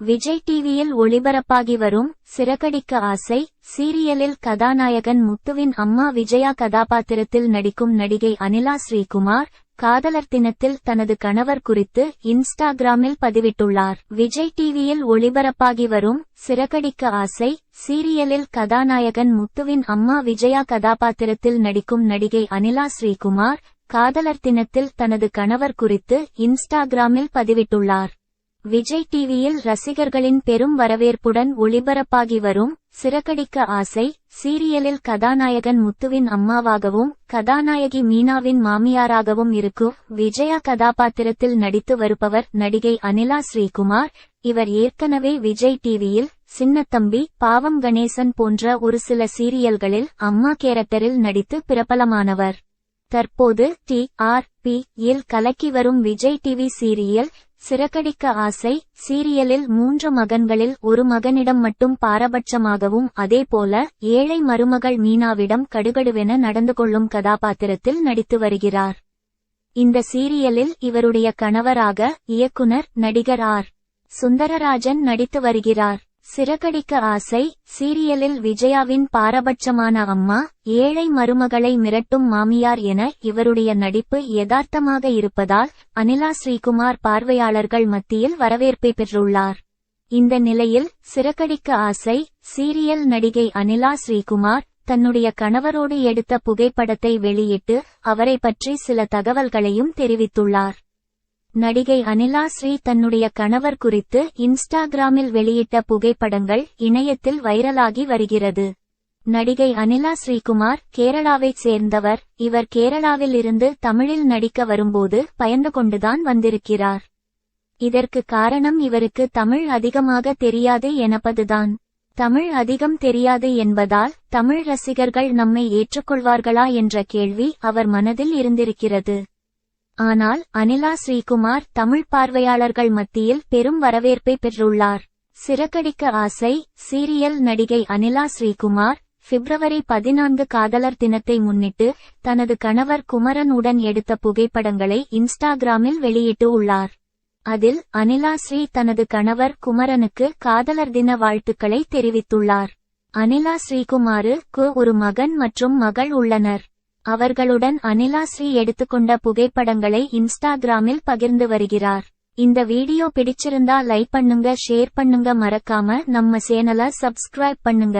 விஜய் டிவியில் ஒளிபரப்பாகி வரும் சிறகடிக்க ஆசை சீரியலில் கதாநாயகன் முத்துவின் அம்மா விஜயா கதாபாத்திரத்தில் நடிக்கும் நடிகை அனிலா ஸ்ரீகுமார் காதலர் தினத்தில் தனது கணவர் குறித்து இன்ஸ்டாகிராமில் பதிவிட்டுள்ளார். விஜய் டிவியில் ஒளிபரப்பாகி வரும் சிறகடிக்க ஆசை சீரியலில் கதாநாயகன் முத்துவின் அம்மா விஜயா கதாபாத்திரத்தில் நடிக்கும் நடிகை அனிலா ஸ்ரீகுமார் காதலர் தினத்தில் தனது கணவர் குறித்து இன்ஸ்டாகிராமில் பதிவிட்டுள்ளார். விஜய் டிவியில் ரசிகர்களின் பெரும் வரவேற்புடன் ஒளிபரப்பாகி வரும் சிறகடிக்க ஆசை சீரியலில் கதாநாயகன் முத்துவின் அம்மாவாகவும் கதாநாயகி மீனாவின் மாமியாராகவும் இருக்கும் விஜயா கதாபாத்திரத்தில் நடித்து வருபவர் நடிகை அனிலா ஸ்ரீகுமார். இவர் ஏற்கனவே விஜய் டிவியில் சின்னத்தம்பி பாவம் கணேசன் போன்ற ஒரு சில சீரியல்களில் அம்மா கேரக்டரில் நடித்து பிரபலமானவர். தற்போது டி. ஆர். பி. இல் கலக்கி வரும் விஜய் டிவி சீரியல் சிறகடிக்க ஆசை சீரியலில் மூன்று மகன்களில் ஒரு மகனிடம் மட்டும் பாரபட்சமாகவும் அதேபோல ஏழை மருமகள் மீனாவிடம் கடுகடுவென நடந்து கொள்ளும் கதாபாத்திரத்தில் நடித்து வருகிறார். இந்த சீரியலில் இவருடைய கணவராக இயக்குனர் நடிகர் ஆர். சுந்தரராஜன் நடித்து வருகிறார். சிறகடிக்க ஆசை சீரியலில் விஜயாவின் பாரபட்சமான அம்மா ஏழை மருமகளை மிரட்டும் மாமியார் என இவருடைய நடிப்பு யதார்த்தமாக இருப்பதால் அனிலா ஸ்ரீகுமார் பார்வையாளர்கள் மத்தியில் வரவேற்பை பெற்றுள்ளார். இந்த நிலையில் சிறகடிக்க ஆசை சீரியல் நடிகை அனிலா ஸ்ரீகுமார் தன்னுடைய கணவரோடு எடுத்த புகைப்படத்தை வெளியிட்டு அவரை பற்றி சில தகவல்களையும் தெரிவித்துள்ளார். நடிகை அனிலா ஸ்ரீ தன்னுடைய கணவர் குறித்து இன்ஸ்டாகிராமில் வெளியிட்ட புகைப்படங்கள் இணையத்தில் வைரலாகி வருகிறது. நடிகை அனிலா ஸ்ரீகுமார் கேரளாவைச் சேர்ந்தவர். இவர் கேரளாவில் இருந்து தமிழில் நடிக்க வரும்போது பயந்து கொண்டுதான் வந்திருக்கிறார். இதற்கு காரணம் இவருக்கு தமிழ் அதிகமாக தெரியாது எனப்பதுதான். தமிழ் அதிகம் தெரியாது என்பதால் தமிழ் ரசிகர்கள் நம்மை ஏற்றுக்கொள்வார்களா என்ற கேள்வி அவர் மனதில் இருந்திருக்கிறது. ஆனால் அனிலா ஸ்ரீகுமார் தமிழ் பார்வையாளர்கள் மத்தியில் பெரும் வரவேற்பை பெற்றுள்ளார். சிறகடிக்க ஆசை சீரியல் நடிகை அனிலா ஸ்ரீகுமார் பிப்ரவரி பதினான்கு காதலர் தினத்தை முன்னிட்டு தனது கணவர் குமரன் உடன் எடுத்த புகைப்படங்களை இன்ஸ்டாகிராமில் வெளியிட்டு உள்ளார். அதில் அனிலா ஸ்ரீ தனது கணவர் குமரனுக்கு காதலர் தின வாழ்த்துக்களை தெரிவித்துள்ளார். அனிலா ஸ்ரீகுமாருக்கு ஒரு மகன் மற்றும் மகள் உள்ளனர். அவர்களுடன் அனிலா ஸ்ரீ எடுத்துக்கொண்ட புகைப்படங்களை இன்ஸ்டாகிராமில் பகிர்ந்து வருகிறார். இந்த வீடியோ பிடிச்சிருந்தா லைக் பண்ணுங்க ஷேர் பண்ணுங்க மறக்காம நம்ம சேனலை சப்ஸ்கிரைப் பண்ணுங்க.